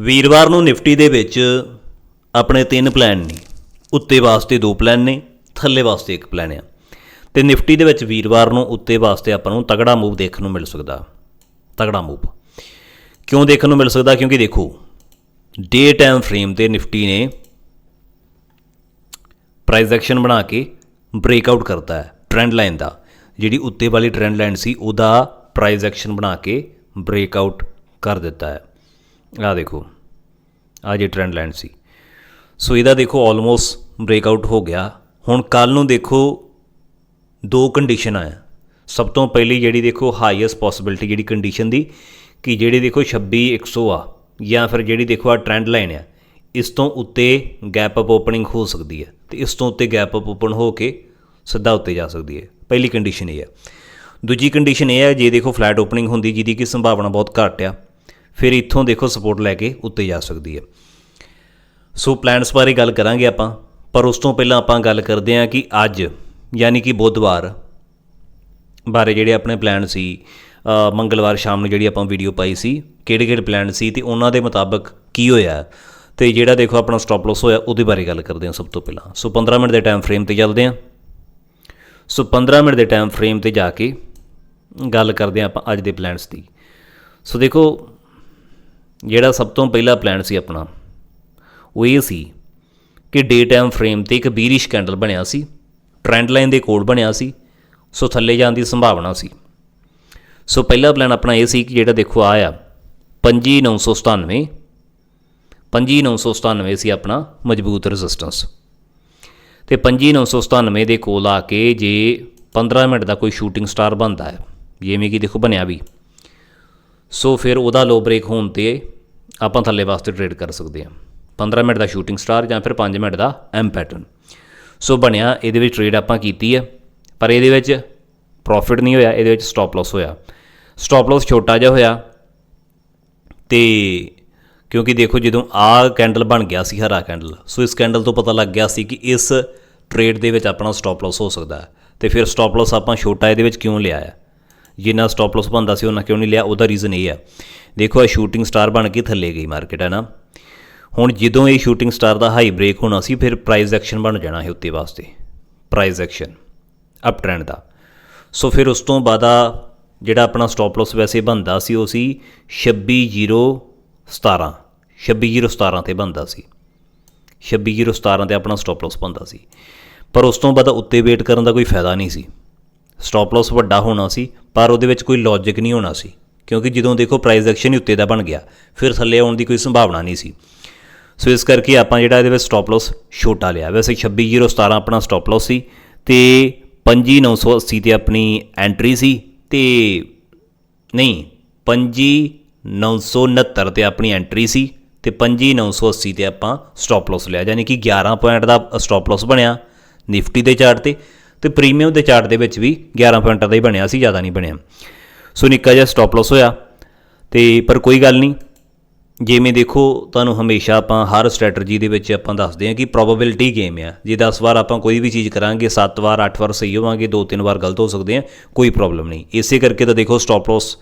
ਵੀਰਵਾਰ ਨੂੰ ਨਿਫਟੀ ਦੇ ਵਿੱਚ ਆਪਣੇ ਤਿੰਨ ਪਲਾਨ ਨੇ। ਉੱਤੇ ਵਾਸਤੇ ਦੋ ਪਲਾਨ ਨੇ, ਥੱਲੇ ਵਾਸਤੇ ਇੱਕ ਪਲਾਨ ਆ। ਤੇ ਨਿਫਟੀ ਦੇ ਵਿੱਚ ਵੀਰਵਾਰ ਨੂੰ ਉੱਤੇ ਵਾਸਤੇ ਆਪਾਂ ਨੂੰ ਤਗੜਾ ਮੂਵ ਦੇਖਣ ਨੂੰ ਮਿਲ ਸਕਦਾ। ਤਗੜਾ ਮੂਵ ਕਿਉਂ ਦੇਖਣ ਨੂੰ ਮਿਲ ਸਕਦਾ? ਕਿਉਂਕਿ ਦੇਖੋ ਡੇ ਟਾਈਮ ਫਰੇਮ ਤੇ ਨਿਫਟੀ ਨੇ ਪ੍ਰਾਈਸ ਐਕਸ਼ਨ ਬਣਾ ਕੇ ਬ੍ਰੇਕਆਊਟ ਕਰਤਾ ਹੈ ਟ੍ਰੈਂਡ ਲਾਈਨ ਦਾ। ਜਿਹੜੀ ਉੱਤੇ ਵਾਲੀ ਟ੍ਰੈਂਡ ਲਾਈਨ ਸੀ, ਉਹਦਾ ਪ੍ਰਾਈਸ ਐਕਸ਼ਨ ਬਣਾ ਕੇ ਬ੍ਰੇਕਆਊਟ ਕਰ ਦਿੱਤਾ ਹੈ। ਆਹ ਦੇਖੋ ਆ ਜੇ ਟ੍ਰੈਂਡ ਲਾਈਨ ਸੀ। ਸੋ ਇਹਦਾ ਦੇਖੋ ਆਲਮੋਸਟ ਬ੍ਰੇਕਆਊਟ ਹੋ ਗਿਆ। ਹੁਣ ਕੱਲ ਨੂੰ ਦੇਖੋ ਦੋ ਕੰਡੀਸ਼ਨ ਆ ਸਭ ਤੋਂ ਪਹਿਲੀ ਜਿਹੜੀ ਦੇਖੋ ਹਾਈਐਸਟ ਪੋਸਿਬਿਲਿਟੀ ਜਿਹੜੀ ਕੰਡੀਸ਼ਨ ਦੀ, ਕਿ ਜਿਹੜੀ ਦੇਖੋ 26 100 ਆ, ਜਾਂ ਫਿਰ ਜਿਹੜੀ ਦੇਖੋ ਆ ਟ੍ਰੈਂਡ ਲਾਈਨ ਆ, ਇਸ ਤੋਂ ਉੱਤੇ ਗੈਪ ਅਪ ਓਪਨਿੰਗ ਹੋ ਸਕਦੀ ਹੈ। ਤੇ ਇਸ ਤੋਂ ਉੱਤੇ ਗੈਪ ਅਪ ਓਪਨ ਹੋ ਕੇ ਸਿੱਧਾ ਉੱਤੇ ਜਾ ਸਕਦੀ ਹੈ। ਪਹਿਲੀ ਕੰਡੀਸ਼ਨ ਇਹ ਹੈ। ਦੂਜੀ ਕੰਡੀਸ਼ਨ ਇਹ ਹੈ, ਜੇ ਦੇਖੋ ਫਲੈਟ ਓਪਨਿੰਗ ਹੁੰਦੀ, ਜਿਹਦੀ ਕਿ ਸੰਭਾਵਨਾ ਬਹੁਤ ਘੱਟ ਆ ਫਿਰ ਇੱਥੋਂ ਦੇਖੋ ਸਪੋਰਟ ਲੈ ਕੇ ਉੱਤੇ ਜਾ ਸਕਦੀ ਹੈ। ਸੋ ਪਲਾਨਸ ਬਾਰੇ ਗੱਲ ਕਰਾਂਗੇ ਆਪਾਂ, ਪਰ ਉਸ ਤੋਂ ਪਹਿਲਾਂ ਆਪਾਂ ਗੱਲ ਕਰਦੇ ਹਾਂ ਕਿ ਅੱਜ, ਯਾਨੀ ਕਿ ਬੁੱਧਵਾਰ ਬਾਰੇ ਜਿਹੜੇ ਆਪਣੇ ਪਲਾਨ ਸੀ ਮੰਗਲਵਾਰ ਸ਼ਾਮ ਨੂੰ ਜਿਹੜੀ ਆਪਾਂ ਵੀਡੀਓ ਪਾਈ ਸੀ ਕਿਹੜੇ ਕਿਹੜੇ ਪਲਾਨ ਸੀ ਤੇ ਉਹਨਾਂ ਦੇ ਮੁਤਾਬਕ ਕੀ ਹੋਇਆ ਤੇ ਜਿਹੜਾ ਦੇਖੋ ਆਪਣਾ ਸਟਾਪ ਲਾਸ ਹੋਇਆ ਉਹਦੇ ਬਾਰੇ ਗੱਲ ਕਰਦੇ ਹਾਂ ਸਭ ਤੋਂ ਪਹਿਲਾਂ। ਸੋ 15 ਮਿੰਟ ਦੇ ਟਾਈਮ ਫਰੇਮ ਤੇ ਚੱਲਦੇ ਹਾਂ। ਸੋ 15 ਮਿੰਟ ਦੇ ਟਾਈਮ ਫਰੇਮ ਤੇ ਜਾ ਕੇ ਗੱਲ ਕਰਦੇ ਹਾਂ ਆਪਾਂ ਅੱਜ ਦੇ ਪਲਾਨਸ ਦੀ। ਸੋ ਦੇਖੋ ਜਿਹੜਾ ਸਭ ਤੋਂ ਪਹਿਲਾ ਪਲਾਨ ਸੀ ਆਪਣਾ, ਉਹ ਇਹ ਸੀ ਕਿ ਡੇ ਟਾਈਮ ਫਰੇਮ ਤੇ ਇੱਕ ਬੀਰਿਸ਼ ਕੈਂਡਲ ਬਣਿਆ ਸੀ ਟ੍ਰੈਂਡ ਲਾਈਨ ਦੇ ਕੋਡ ਬਣਿਆ ਸੀ, ਸੋ ਥੱਲੇ ਜਾਣ ਦੀ ਸੰਭਾਵਨਾ ਸੀ। ਸੋ ਪਹਿਲਾ ਪਲਾਨ ਆਪਣਾ ਇਹ ਸੀ ਕਿ ਜਿਹੜਾ ਦੇਖੋ ਆ ਆ 25997 25997 ਸੀ ਆਪਣਾ ਮਜ਼ਬੂਤ ਰੈਜ਼ਿਸਟੈਂਸ ਤੇ 25997 ਦੇ ਕੋਲ ਆ ਕੇ ਜੇ 15 ਮਿੰਟ ਦਾ ਕੋਈ ਸ਼ੂਟਿੰਗ ਸਟਾਰ ਬਣਦਾ ਹੈ, ਜਿਵੇਂ ਕਿ ਦੇਖੋ ਬਣਿਆ ਵੀ। ਸੋ ਫਿਰ ਉਹਦਾ ਲੋ ਬ੍ਰੇਕ ਹੋਣ ਤੇ ਆਪਾਂ ਥੱਲੇ ਵਾਸਤੇ ਟ੍ਰੇਡ ਕਰ ਸਕਦੇ ਹਾਂ। 15 ਮਿੰਟ ਦਾ ਸ਼ੂਟਿੰਗ ਸਟਾਰ ਜਾਂ ਫਿਰ 5 ਮਿੰਟ ਦਾ ਐਮ ਪੈਟਰਨ ਸੋ ਬਣਿਆ, ਇਹਦੇ ਵਿੱਚ ਟ੍ਰੇਡ ਆਪਾਂ ਕੀਤੀ ਹੈ। ਪਰ ਇਹਦੇ ਵਿੱਚ ਪ੍ਰੋਫਿਟ ਨਹੀਂ ਹੋਇਆ, ਇਹਦੇ ਵਿੱਚ ਸਟਾਪ ਲਾਸ ਹੋਇਆ। ਸਟਾਪ ਲਾਸ ਛੋਟਾ ਜਿਹਾ ਹੋਇਆ। ਤੇ ਕਿਉਂਕਿ ਦੇਖੋ ਜਦੋਂ ਆ ਕੈਂਡਲ ਬਣ ਗਿਆ ਸੀ, ਹਰਾ ਕੈਂਡਲ ਸੋ ਇਸ ਕੈਂਡਲ ਤੋਂ ਪਤਾ ਲੱਗ ਗਿਆ ਸੀ ਕਿ ਇਸ ਟ੍ਰੇਡ ਦੇ ਵਿੱਚ ਆਪਣਾ ਸਟਾਪ ਲਾਸ ਹੋ ਸਕਦਾ ਹੈ। ਤੇ ਫਿਰ ਸਟਾਪ ਲਾਸ ਆਪਾਂ ਛੋਟਾ ਇਹਦੇ ਵਿੱਚ ਕਿਉਂ ਲਿਆ ਹੈ? ਜਿੰਨਾ ਸਟਾਪ ਲਾਸ ਬੰਦਾ ਸੀ, ਉਹਨਾਂ ਕਿਉਂ ਨਹੀਂ ਲਿਆ? ਉਹਦਾ ਰੀਜ਼ਨ ਇਹ ਹੈ। ਦੇਖੋ, ਇਹ ਸ਼ੂਟਿੰਗ ਸਟਾਰ ਬਣ ਕੇ ਥੱਲੇ ਗਈ ਮਾਰਕੀਟ ਹੈ ਨਾ? ਹੁਣ ਜਦੋਂ ਇਹ ਸ਼ੂਟਿੰਗ ਸਟਾਰ ਦਾ ਹਾਈ ਬ੍ਰੇਕ ਹੋਣਾ ਸੀ, ਫਿਰ ਪ੍ਰਾਈਸ ਐਕਸ਼ਨ ਬਣ ਜਾਣਾ ਹੈ ਉੱਤੇ ਵਾਸਤੇ। ਪ੍ਰਾਈਸ ਐਕਸ਼ਨ ਅਪ ਟ੍ਰੈਂਡ ਦਾ। ਸੋ ਫਿਰ ਉਸ ਤੋਂ ਬਾਅਦ ਆ ਜਿਹੜਾ ਆਪਣਾ ਸਟਾਪ ਲਾਸ ਵੈਸੇ ਬੰਦਾ ਸੀ, ਉਹ ਸੀ 26017 26017 ਤੇ ਬੰਦਾ ਸੀ। 26017 ਤੇ ਆਪਣਾ ਸਟਾਪ ਲਾਸ ਬੰਦਾ ਸੀ। ਪਰ ਉਸ ਤੋਂ ਬਾਅਦ ਉੱਤੇ ਵੇਟ ਕਰਨ ਦਾ ਕੋਈ ਫਾਇਦਾ ਨਹੀਂ ਸੀ। ਸਟਾਪ ਲਾਸ ਵੱਡਾ ਹੋਣਾ ਸੀ, ਪਰ ਉਹਦੇ ਵਿੱਚ ਕੋਈ ਲੌਜੀਕ ਨਹੀਂ ਹੋਣਾ ਸੀ, ਕਿਉਂਕਿ ਜਦੋਂ ਦੇਖੋ ਪ੍ਰਾਈਸ ਐਕਸ਼ਨ ਹੀ ਉੱਤੇ ਦਾ ਬਣ ਗਿਆ, ਫਿਰ ਥੱਲੇ ਆਉਣ ਦੀ ਕੋਈ ਸੰਭਾਵਨਾ ਨਹੀਂ ਸੀ। ਸੋ ਇਸ ਕਰਕੇ ਆਪਾਂ ਜਿਹੜਾ ਇਹਦੇ ਵਿੱਚ ਸਟਾਪ ਲਾਸ ਛੋਟਾ ਲਿਆ। ਵੈਸੇ 26017 ਆਪਣਾ ਸਟਾਪ ਲਾਸ ਸੀ, ਤੇ 25980 ਤੇ ਆਪਣੀ ਐਂਟਰੀ ਸੀ, ਤੇ ਨਹੀਂ 25969 ਤੇ ਆਪਣੀ ਐਂਟਰੀ ਸੀ, ਤੇ 25980 ਤੇ ਆਪਾਂ ਸਟਾਪ ਲਾਸ ਲਿਆ, ਯਾਨੀ ਕਿ 11 ਪੁਆਇੰਟ ਦਾ ਸਟਾਪ ਲਾਸ ਬਣਿਆ, ਨਿਫਟੀ ਦੇ ਚਾਰਟ ਤੇ। ਤੇ ਪ੍ਰੀਮੀਅਮ ਦੇ ਚਾਰਟ ਦੇ ਵਿੱਚ ਵੀ 11 ਪੁਆਇੰਟਾਂ ਦਾ ਹੀ ਬਣਿਆ ਸੀ, ਜ਼ਿਆਦਾ ਨਹੀਂ ਬਣਿਆ। ਸੋ ਨਿੱਕਾ ਜਿਹਾ ਸਟਾਪ ਲਾਸ ਹੋਇਆ। ਤੇ ਪਰ ਕੋਈ ਗੱਲ ਨਹੀਂ, ਜਿਵੇਂ ਦੇਖੋ, ਤੁਹਾਨੂੰ ਹਮੇਸ਼ਾ ਆਪਾਂ ਹਰ ਸਟ੍ਰੈਟਜੀ ਦੇ ਵਿੱਚ ਆਪਾਂ ਦੱਸਦੇ ਹਾਂ ਕਿ ਪ੍ਰੋਬੇਬਿਲਿਟੀ ਗੇਮ ਆ। ਜੇ 10 ਵਾਰ ਆਪਾਂ ਕੋਈ ਵੀ ਚੀਜ਼ ਕਰਾਂਗੇ 7 ਵਾਰ 8 ਵਾਰ ਸਹੀ ਹੋਵਾਂਗੇ 2-3 ਵਾਰ ਗਲਤ ਹੋ ਸਕਦੇ ਆ, ਕੋਈ ਪ੍ਰੋਬਲਮ ਨਹੀਂ। ਇਸੇ ਕਰਕੇ ਤਾਂ ਦੇਖੋ ਸਟਾਪ ਲਾਸ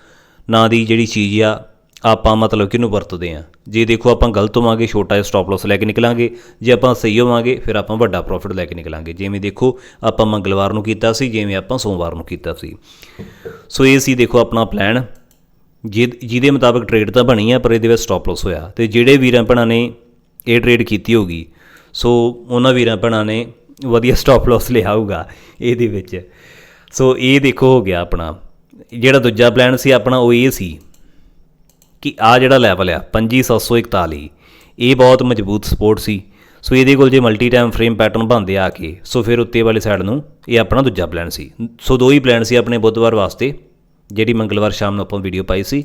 ਨਾਂ ਦੀ ਜਿਹੜੀ ਚੀਜ਼ ਆ ਆਪਾਂ ਮਤਲਬ ਕਿਹਨੂੰ ਵਰਤਦੇ ਆ? ਜੇ ਦੇਖੋ ਆਪਾਂ ਗਲਤ ਹੋਵਾਂਗੇ ਛੋਟਾ ਜਿਹਾ ਸਟਾਪ ਲਾਸ ਲੈ ਕੇ ਨਿਕਲਾਂਗੇ। ਜੇ ਆਪਾਂ ਸਹੀ ਹੋਵਾਂਗੇ, ਫਿਰ ਆਪਾਂ ਵੱਡਾ ਪ੍ਰੋਫਿਟ ਲੈ ਕੇ ਨਿਕਲਾਂਗੇ। ਜਿਵੇਂ ਦੇਖੋ, ਆਪਾਂ ਮੰਗਲਵਾਰ ਨੂੰ ਕੀਤਾ ਸੀ, ਜਿਵੇਂ ਆਪਾਂ ਸੋਮਵਾਰ ਨੂੰ ਕੀਤਾ ਸੀ। ਸੋ ਇਹ ਸੀ ਦੇਖੋ ਆਪਣਾ ਪਲਾਨ ਜਿਹ- ਜਿਹਦੇ ਮੁਤਾਬਕ ਟ੍ਰੇਡ ਤਾਂ ਬਣੀ ਆ, ਪਰ ਇਹਦੇ ਵਿੱਚ ਸਟਾਪ ਲਾਸ ਹੋਇਆ। ਤੇ ਜਿਹੜੇ ਵੀਰਾਂ ਭੈਣਾਂ ਨੇ ਇਹ ਟ੍ਰੇਡ ਕੀਤੀ ਹੋਗੀ ਸੋ ਉਹਨਾਂ ਵੀਰਾਂ ਭੈਣਾਂ ਨੇ ਵਧੀਆ ਸਟਾਪ ਲਾਸ ਲਿਆ ਹੋਊਗਾ ਇਹਦੇ ਵਿੱਚ। ਸੋ ਇਹ ਦੇਖੋ ਹੋ ਗਿਆ ਆਪਣਾ। ਜਿਹੜਾ ਦੂਜਾ ਪਲਾਨ ਸੀ, ਆਪਣਾ ਉਹ ਇਹ ਸੀ। ਕਿ ਆ ਜਿਹੜਾ ਲੈਵਲ ਆ 5741 ਇਹ ਬਹੁਤ ਮਜ਼ਬੂਤ ਸਪੋਰਟ ਸੀ। ਸੋ ਇਹਦੇ ਕੋਲ ਜੇ ਮਲਟੀ ਟਾਈਮ ਫਰੇਮ ਪੈਟਰਨ ਬਣਦੇ ਆ ਕੇ, ਸੋ ਫਿਰ ਉੱਤੇ ਵਾਲੀ ਸਾਈਡ ਨੂੰ ਇਹ ਆਪਣਾ ਦੂਜਾ ਪਲਾਨ ਸੀ। ਸੋ ਦੋ ਹੀ ਪਲਾਨ ਸੀ ਆਪਣੇ ਬੁੱਧਵਾਰ ਵਾਸਤੇ, ਜਿਹੜੀ ਮੰਗਲਵਾਰ ਸ਼ਾਮ ਨੂੰ ਆਪਾਂ ਵੀਡੀਓ ਪਾਈ ਸੀ।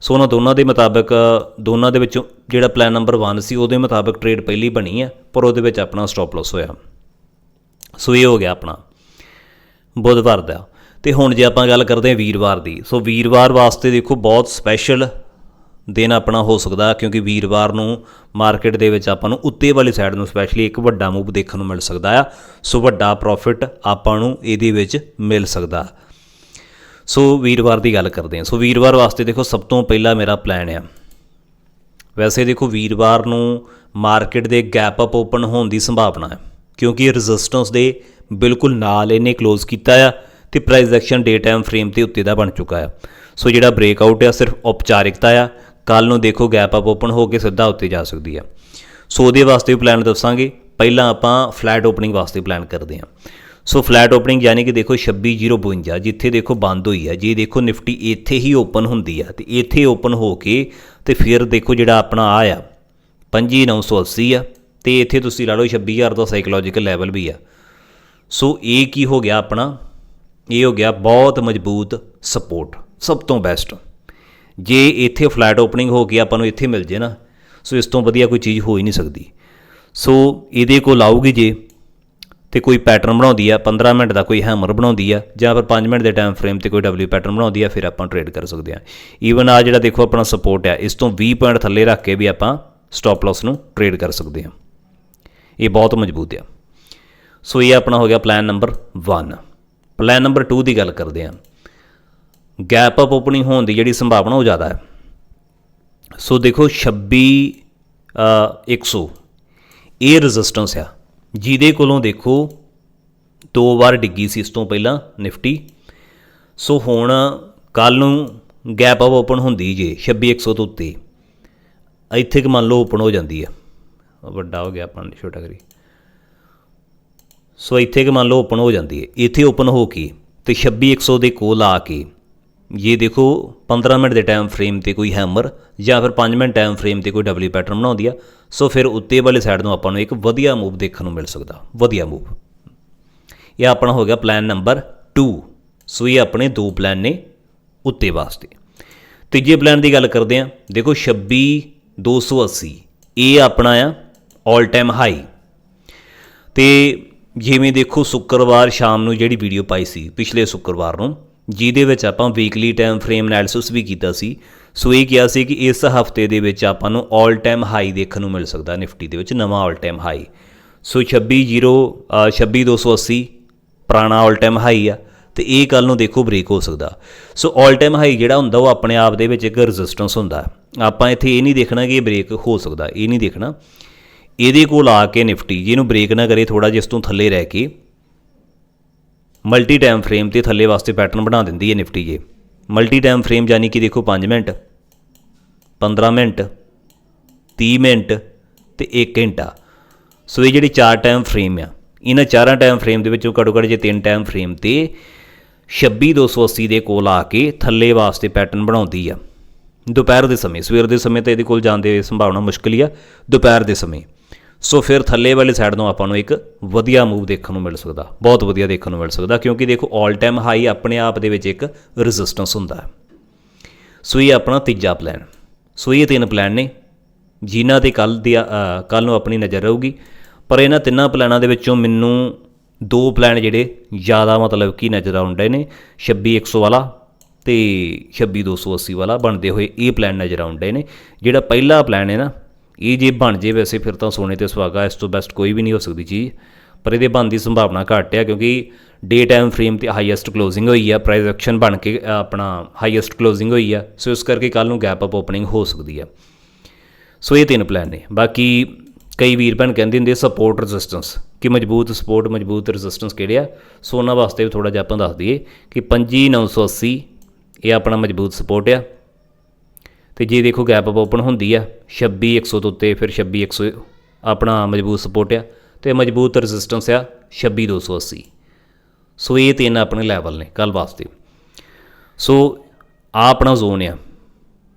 ਸੋ ਉਹਨਾਂ ਦੋਨਾਂ ਦੇ ਮੁਤਾਬਕ, ਦੋਨਾਂ ਦੇ ਵਿੱਚੋਂ ਜਿਹੜਾ ਪਲਾਨ ਨੰਬਰ 1 ਸੀ, ਉਹਦੇ ਮੁਤਾਬਕ ਟ੍ਰੇਡ ਪਹਿਲੀ ਬਣੀ ਹੈ ਪਰ ਉਹਦੇ ਵਿੱਚ ਆਪਣਾ ਸਟਾਪ ਲਾਸ ਹੋਇਆ। ਸੋ ਇਹ ਹੋ ਗਿਆ ਆਪਣਾ ਬੁੱਧਵਾਰ ਦਾ। ਤੇ ਹੁਣ ਜੇ ਆਪਾਂ ਗੱਲ ਕਰਦੇ ਹਾਂ ਵੀਰਵਾਰ ਦੀ, ਸੋ ਵੀਰਵਾਰ ਵਾਸਤੇ ਦੇਖੋ ਬਹੁਤ ਸਪੈਸ਼ਲ ਦਿਨ ਆਪਣਾ ਹੋ ਸਕਦਾ, ਕਿਉਂਕਿ ਵੀਰਵਾਰ ਨੂੰ ਮਾਰਕੀਟ ਦੇ ਵਿੱਚ ਆਪਾਂ ਨੂੰ ਉੱਤੇ ਵਾਲੀ ਸਾਈਡ ਨੂੰ ਸਪੈਸ਼ਲੀ ਇੱਕ ਵੱਡਾ ਮੂਵ ਦੇਖਣ ਨੂੰ ਮਿਲ ਸਕਦਾ ਆ। ਸੋ ਵੱਡਾ ਪ੍ਰੋਫਿਟ ਆਪਾਂ ਨੂੰ ਇਹਦੇ ਵਿੱਚ ਮਿਲ ਸਕਦਾ। ਸੋ ਵੀਰਵਾਰ ਦੀ ਗੱਲ ਕਰਦੇ ਹਾਂ। ਸੋ ਵੀਰਵਾਰ ਵਾਸਤੇ ਦੇਖੋ, ਸਭ ਤੋਂ ਪਹਿਲਾਂ ਮੇਰਾ ਪਲਾਨ ਆ। ਵੈਸੇ ਦੇਖੋ, ਵੀਰਵਾਰ ਨੂੰ ਮਾਰਕੀਟ ਦੇ ਗੈਪ ਅਪ ਓਪਨ ਹੋਣ ਦੀ ਸੰਭਾਵਨਾ ਹੈ, ਕਿਉਂਕਿ ਇਹ ਰੈਜ਼ਿਸਟੈਂਸ ਦੇ ਬਿਲਕੁਲ ਨਾਲ ਇਹਨੇ ਕਲੋਜ਼ ਕੀਤਾ ਆ ਤੇ price action day time frame ਤੇ ਉੱਤੇ ਦਾ ਬਣ ਚੁੱਕਾ ਆ। ਸੋ ਜਿਹੜਾ ਬ੍ਰੇਕਆਊਟ ਆ, ਸਿਰਫ ਔਪਚਾਰਿਕਤਾ ਆ। ਕੱਲ ਨੂੰ ਦੇਖੋ ਗੈਪ ਅਪ ਓਪਨ ਹੋ ਕੇ ਸਿੱਧਾ ਉੱਤੇ ਜਾ ਸਕਦੀ ਆ। ਸੋ ਉਹਦੇ ਵਾਸਤੇ ਵੀ ਪਲਾਨ ਦੱਸਾਂਗੇ। ਪਹਿਲਾਂ ਆਪਾਂ ਫਲੈਟ ਓਪਨਿੰਗ ਵਾਸਤੇ ਪਲਾਨ ਕਰਦੇ ਹਾਂ। ਸੋ ਫਲੈਟ ਓਪਨਿੰਗ ਯਾਨੀ ਕਿ ਦੇਖੋ 26052 ਜਿੱਥੇ ਦੇਖੋ ਬੰਦ ਹੋਈ ਹੈ ਜੇ ਦੇਖੋ ਨਿਫਟੀ ਇੱਥੇ ਹੀ ਓਪਨ ਹੁੰਦੀ ਆ, ਤੇ ਇੱਥੇ ਓਪਨ ਹੋ ਕੇ ਤੇ ਫਿਰ ਦੇਖੋ ਜਿਹੜਾ ਆਪਣਾ ਆ ਆ 25980 ਆ, ਤੇ ਇੱਥੇ ਤੁਸੀਂ ਲਾ ਲਓ 26000 ਦਾ ਸਾਈਕੋਲੋਜੀਕਲ ਲੈਵਲ ਵੀ ਆ। ਸੋ ਇਹ ਕੀ ਹੋ ਗਿਆ ਆਪਣਾ? ਇਹ ਹੋ ਗਿਆ ਬਹੁਤ ਮਜ਼ਬੂਤ ਸਪੋਰਟ ਸਭ ਤੋਂ ਬੈਸਟ ਜੇ ਇੱਥੇ ਫਲੈਟ ਓਪਨਿੰਗ ਹੋ ਕੇ ਆਪਾਂ ਨੂੰ ਇੱਥੇ ਮਿਲ ਜੇ ਨਾ, ਸੋ ਇਸ ਤੋਂ ਵਧੀਆ ਕੋਈ ਚੀਜ਼ ਹੋ ਹੀ ਨਹੀਂ ਸਕਦੀ। ਸੋ ਇਹਦੇ ਕੋਲ ਆਊਗੀ ਜੇ ਤੇ ਕੋਈ ਪੈਟਰਨ ਬਣਾਉਂਦੀ ਆ 15 ਮਿੰਟ ਦਾ ਕੋਈ ਹੈਮਰ ਬਣਾਉਂਦੀ ਆ, ਜਾਂ ਫਿਰ 5 ਮਿੰਟ ਦੇ ਟਾਈਮ ਫਰੇਮ ਤੇ ਕੋਈ ਡਬਲਯੂ ਪੈਟਰਨ ਬਣਾਉਂਦੀ ਆ, ਫਿਰ ਆਪਾਂ ਟ੍ਰੇਡ ਕਰ ਸਕਦੇ ਆ। ਈਵਨ ਆ ਜਿਹੜਾ ਦੇਖੋ ਆਪਣਾ ਸਪੋਰਟ ਆ, ਇਸ ਤੋਂ 20 ਪੁਆਇੰਟ ਥੱਲੇ ਰੱਖ ਕੇ ਵੀ ਆਪਾਂ ਸਟਾਪ ਲਾਸ ਨੂੰ ਟ੍ਰੇਡ ਕਰ ਸਕਦੇ ਆ। ਇਹ ਬਹੁਤ ਮਜ਼ਬੂਤ ਆ। ਸੋ ਇਹ ਆਪਣਾ ਹੋ ਗਿਆ ਪਲਾਨ ਨੰਬਰ 1 ਪਲਾਨ ਨੰਬਰ 2 ਦੀ ਗੱਲ ਕਰਦੇ ਆ। ਗੈਪ ਅਪ ਓਪਨਿੰਗ ਹੋਣ ਦੀ ਜਿਹੜੀ ਸੰਭਾਵਨਾ ਉਹ ਜ਼ਿਆਦਾ ਹੈ। ਸੋ ਦੇਖੋ 26 ਅ, 100 ਇਹ ਰੈਜ਼ਿਸਟੈਂਸ ਆ। ਜਿਹਦੇ ਕੋਲੋਂ ਦੇਖੋ ਦੋ ਵਾਰ ਡਿੱਗੀ ਸੀ ਇਸ ਤੋਂ ਪਹਿਲਾਂ ਨਿਫਟੀ। ਸੋ ਹੁਣ ਕੱਲ ਨੂੰ ਗੈਪ ਅਪ ਓਪਨ ਹੁੰਦੀ ਜੇ 26100 ਤੋਂ ਉੱਤੇ ਇੱਥੇ ਕਿ ਮੰਨ ਲਓ ਓਪਨ ਹੋ ਜਾਂਦੀ ਆ। ਵੱਡਾ ਹੋ ਗਿਆ ਆਪਾਂ ਨੇ ਛੋਟਾ ਕਰੀ। ਸੋ ਇੱਥੇ ਕਿ ਮੰਨ ਲਓ ਓਪਨ ਹੋ ਜਾਂਦੀ ਹੈ। ਇੱਥੇ ਓਪਨ ਹੋ ਕੇ ਤੇ 26100 ਦੇ ਕੋਲ ਆ ਕੇ ਇਹ ਦੇਖੋ 15 ਮਿੰਟ ਦੇ ਟਾਈਮ ਫਰੇਮ ਤੇ ਕੋਈ ਹੈਮਰ ਜਾਂ ਫਿਰ 5 ਮਿੰਟ ਟਾਈਮ ਫਰੇਮ ਤੇ ਕੋਈ ਡਬਲਯੂ ਪੈਟਰਨ ਬਣਾਉਂਦੀ ਆ ਸੋ ਫਿਰ ਉੱਤੇ ਵਾਲੇ ਸਾਈਡ ਨੂੰ ਆਪਾਂ ਨੂੰ ਇੱਕ ਵਧੀਆ ਮੂਵ ਦੇਖਣ ਨੂੰ ਮਿਲ ਸਕਦਾ ਵਧੀਆ ਮੂਵ ਇਹ ਆਪਣਾ ਹੋ ਗਿਆ ਪਲਾਨ ਨੰਬਰ 2 ਸੋ ਇਹ ਆਪਣੇ ਦੋ ਪਲਾਨ ਨੇ ਉੱਤੇ ਵਾਸਤੇ ਤੀਜੇ ਪਲਾਨ ਦੀ ਗੱਲ ਕਰਦੇ ਆ ਦੇਖੋ 26 280 ਇਹ ਆਪਣਾ ਆ 올 ਟਾਈਮ ਹਾਈ ਤੇ ਜਿਵੇਂ ਦੇਖੋ ਸ਼ੁੱਕਰਵਾਰ ਸ਼ਾਮ ਨੂੰ ਜਿਹੜੀ ਵੀਡੀਓ ਪਾਈ ਸੀ ਪਿਛਲੇ ਸ਼ੁੱਕਰਵਾਰ ਨੂੰ ਜਿਹਦੇ ਵਿੱਚ ਆਪਾਂ ਵੀਕਲੀ ਟਾਈਮ ਫਰੇਮ ਐਨਾਲਿਸਿਸ ਵੀ ਕੀਤਾ ਸੀ ਸੋ ਇਹ ਕਿਹਾ ਸੀ ਕਿ ਇਸ ਹਫਤੇ ਦੇ ਵਿੱਚ ਆਪਾਂ ਨੂੰ 올 ਟਾਈਮ ਹਾਈ ਦੇਖਣ ਨੂੰ ਮਿਲ ਸਕਦਾ ਨਿਫਟੀ ਦੇ ਵਿੱਚ ਨਵਾਂ 올 ਟਾਈਮ ਹਾਈ ਸੋ 260 26280 ਪੁਰਾਣਾ 올 ਟਾਈਮ ਹਾਈ ਆ ਤੇ ਇਹ ਕੱਲ ਨੂੰ ਦੇਖੋ ਬ੍ਰੇਕ ਹੋ ਸਕਦਾ ਸੋ 올 ਟਾਈਮ ਹਾਈ ਜਿਹੜਾ ਹੁੰਦਾ ਉਹ ਆਪਣੇ ਆਪ ਦੇ ਵਿੱਚ ਇੱਕ ਰੈਜ਼ਿਸਟੈਂਸ ਹੁੰਦਾ ਆਪਾਂ ਇੱਥੇ ਇਹ ਨਹੀਂ ਦੇਖਣਾ ਕਿ ਇਹ ਬ੍ਰੇਕ ਹੋ ਸਕਦਾ ਇਹ ਨਹੀਂ ਦੇਖਣਾ ਇਹਦੇ ਕੋਲ ਆ ਕੇ ਨਿਫਟੀ ਜਿਹਨੂੰ ਬ੍ਰੇਕ ਨਾ ਕਰੇ ਥੋੜਾ ਜਿਸ ਤੋਂ ਥੱਲੇ ਰਹਿ ਕੇ ਮਲਟੀ ਟਾਈਮ ਫਰੇਮ ਤੇ ਥੱਲੇ ਵਾਸਤੇ ਪੈਟਰਨ ਬਣਾ ਦਿੰਦੀ ਹੈ ਨਿਫਟੀ ਜੇ ਮਲਟੀ ਟਾਈਮ ਫਰੇਮ ਯਾਨੀ ਕਿ ਦੇਖੋ 5 ਮਿੰਟ 15 ਮਿੰਟ 30 ਮਿੰਟ ਤੇ 1 ਘੰਟਾ। ਸੋ ਇਹ ਜਿਹੜੀ ਚਾਰ ਟਾਈਮ ਫਰੇਮ ਆ, ਇਹਨਾਂ ਚਾਰਾਂ ਟਾਈਮ ਫਰੇਮ ਦੇ ਵਿੱਚੋਂ ਘੱਟੋ ਘੱਟ ਜੇ ਤਿੰਨ ਟਾਈਮ ਫਰੇਮ ਤੇ 26280 ਦੇ ਕੋਲ ਆ ਕੇ ਥੱਲੇ ਵਾਸਤੇ ਪੈਟਰਨ ਬਣਾਉਂਦੀ ਆ। ਦੁਪਹਿਰ ਦੇ ਸਮੇਂ, ਸਵੇਰ ਦੇ ਸਮੇਂ ਤਾਂ ਇਹਦੇ ਕੋਲ ਜਾਣ ਦੀ ਸੰਭਾਵਨਾ ਮੁਸ਼ਕਲ ਹੀ ਆ, ਦੁਪਹਿਰ ਦੇ ਸਮੇਂ। ਸੋ ਫਿਰ ਥੱਲੇ ਵਾਲੀ ਸਾਈਡ ਤੋਂ ਆਪਾਂ ਨੂੰ ਇੱਕ ਵਧੀਆ ਮੂਵ ਦੇਖਣ ਨੂੰ ਮਿਲ ਸਕਦਾ। ਬਹੁਤ ਵਧੀਆ ਦੇਖਣ ਨੂੰ ਮਿਲ ਸਕਦਾ, ਕਿਉਂਕਿ ਦੇਖੋ 올 ਟਾਈਮ ਹਾਈ ਆਪਣੇ ਆਪ ਦੇ ਵਿੱਚ ਇੱਕ ਰੈਜ਼ਿਸਟੈਂਸ ਹੁੰਦਾ ਹੈ। ਸੋ ਇਹ ਆਪਣਾ ਤੀਜਾ ਪਲਾਨ ਸੋ ਇਹ ਤਿੰਨ ਪਲਾਨ ਨੇ, ਜਿਨ੍ਹਾਂ ਤੇ ਕੱਲ ਦੀ ਕੱਲ ਨੂੰ ਆਪਣੀ ਨਜ਼ਰ ਰਹੂਗੀ। ਪਰ ਇਹਨਾਂ ਤਿੰਨਾਂ ਪਲਾਨਾਂ ਦੇ ਵਿੱਚੋਂ ਮੈਨੂੰ ਦੋ ਪਲਾਨ ਜਿਹੜੇ ਜ਼ਿਆਦਾ ਮਤਲਬ ਕਿ ਨਜ਼ਰ ਆਉਂਦੇ ਨੇ 26100 ਵਾਲਾ ਤੇ 26280 ਵਾਲਾ ਬਣਦੇ ਹੋਏ ਇਹ ਪਲਾਨ ਨਜ਼ਰ ਆਉਂਦੇ ਨੇ। ਜਿਹੜਾ ਪਹਿਲਾ ਪਲਾਨ ਹੈ ਨਾ ਇਹ ਜੇ ਬਣ ਜੇ ਵੈਸੇ ਫਿਰ ਤਾਂ ਸੋਨੇ ਤੇ ਸੁਹਾਗਾ, ਇਸ ਤੋਂ ਬੈਸਟ ਕੋਈ ਵੀ ਨਹੀਂ ਹੋ ਸਕਦੀ ਚੀਜ਼। ਪਰ ਇਹਦੇ ਬਣਨ ਦੀ ਸੰਭਾਵਨਾ ਘੱਟ ਹੈ ਕਿਉਂਕਿ ਡੇ ਟਾਈਮ ਫਰੇਮ ਤੇ ਹਾਈਐਸਟ ਕਲੋਜ਼ਿੰਗ ਹੋਈ ਆ ਪ੍ਰਾਈਸ ਐਕਸ਼ਨ ਬਣ ਕੇ ਆਪਣਾ ਹਾਈਐਸਟ ਕਲੋਜ਼ਿੰਗ ਹੋਈ ਆ, ਸੋ ਇਸ ਕਰਕੇ ਕੱਲ ਨੂੰ ਗੈਪ ਅਪ ਓਪਨਿੰਗ ਹੋ ਸਕਦੀ ਆ। ਸੋ ਇਹ ਤਿੰਨ ਪਲਾਨ ਨੇ। ਬਾਕੀ ਕਈ ਵੀਰ ਭੈਣ ਕਹਿੰਦੇ ਹੁੰਦੇ ਸਪੋਰਟ ਰੈਜ਼ਿਸਟੈਂਸ ਕਿ ਮਜ਼ਬੂਤ ਸਪੋਰਟ ਮਜ਼ਬੂਤ ਰੈਜ਼ਿਸਟੈਂਸ ਕਿਹੜੇ ਆ? ਸੋ ਉਹਨਾਂ ਵਾਸਤੇ ਵੀ ਥੋੜਾ ਜਿਹਾ ਆਪਾਂ ਦੱਸ ਦਈਏ ਕਿ 25980 ਇਹ ਆਪਣਾ ਮਜ਼ਬੂਤ ਸਪੋਰਟ ਆ। ਤੇ ਜੇ ਦੇਖੋ ਗੈਪ ਅਪ ਓਪਨ ਹੁੰਦੀ ਆ 26100 ਤੋਂ ਉੱਤੇ ਫਿਰ 26100 ਆਪਣਾ ਮਜ਼ਬੂਤ ਸਪੋਰਟ ਆ ਤੇ ਮਜ਼ਬੂਤ ਰੈਜ਼ਿਸਟੈਂਸ ਆ 26280 ਸੋ ਇਹ ਤਿੰਨ ਆਪਣੇ ਲੈਵਲ ਨੇ ਕੱਲ ਵਾਸਤੇ। ਸੋ ਆ ਆਪਣਾ ਜ਼ੋਨ ਆ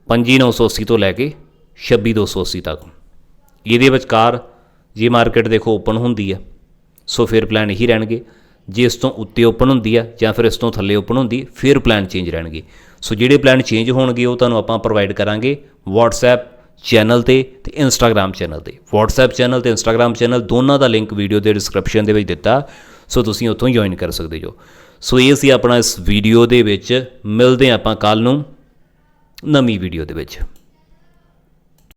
25980 ਤੋਂ ਲੈ ਕੇ 26280 ਤੱਕ। ਇਹਦੇ ਵਿਚਕਾਰ ਜੇ ਮਾਰਕੀਟ ਦੇਖੋ ਓਪਨ ਹੁੰਦੀ ਆ, ਸੋ ਫਿਰ ਪਲਾਨ ਇਹੀ ਰਹਿਣਗੇ। ਜੇ ਇਸ ਤੋਂ ਉੱਤੇ ਓਪਨ ਹੁੰਦੀ ਆ ਜਾਂ ਫਿਰ ਇਸ ਤੋਂ ਥੱਲੇ ਓਪਨ ਹੁੰਦੀ, ਫਿਰ ਪਲਾਨ ਚੇਂਜ ਰਹਿਣਗੇ। ਸੋ ਜਿਹੜੇ ਪਲਾਨ ਚੇਂਜ ਹੋਣਗੇ, ਉਹ ਤੁਹਾਨੂੰ ਆਪਾਂ ਪ੍ਰੋਵਾਈਡ ਕਰਾਂਗੇ WhatsApp ਚੈਨਲ ਤੇ ਤੇ Instagram ਚੈਨਲ ਤੇ। WhatsApp ਚੈਨਲ ਤੇ Instagram ਚੈਨਲ ਦੋਨਾਂ ਦਾ ਲਿੰਕ ਵੀਡੀਓ ਦੇ ਡਿਸਕ੍ਰਿਪਸ਼ਨ ਦੇ ਵਿੱਚ ਦਿੱਤਾ। ਸੋ ਤੁਸੀਂ ਉੱਥੋਂ ਜੁਆਇਨ ਕਰ ਸਕਦੇ ਜੋ। ਸੋ ਇਹ ਸੀ ਆਪਣਾ ਇਸ ਵੀਡੀਓ ਦੇ ਵਿੱਚ। ਮਿਲਦੇ ਹਾਂ ਆਪਾਂ ਕੱਲ ਨੂੰ ਨਵੀਂ ਵੀਡੀਓ ਦੇ ਵਿੱਚ।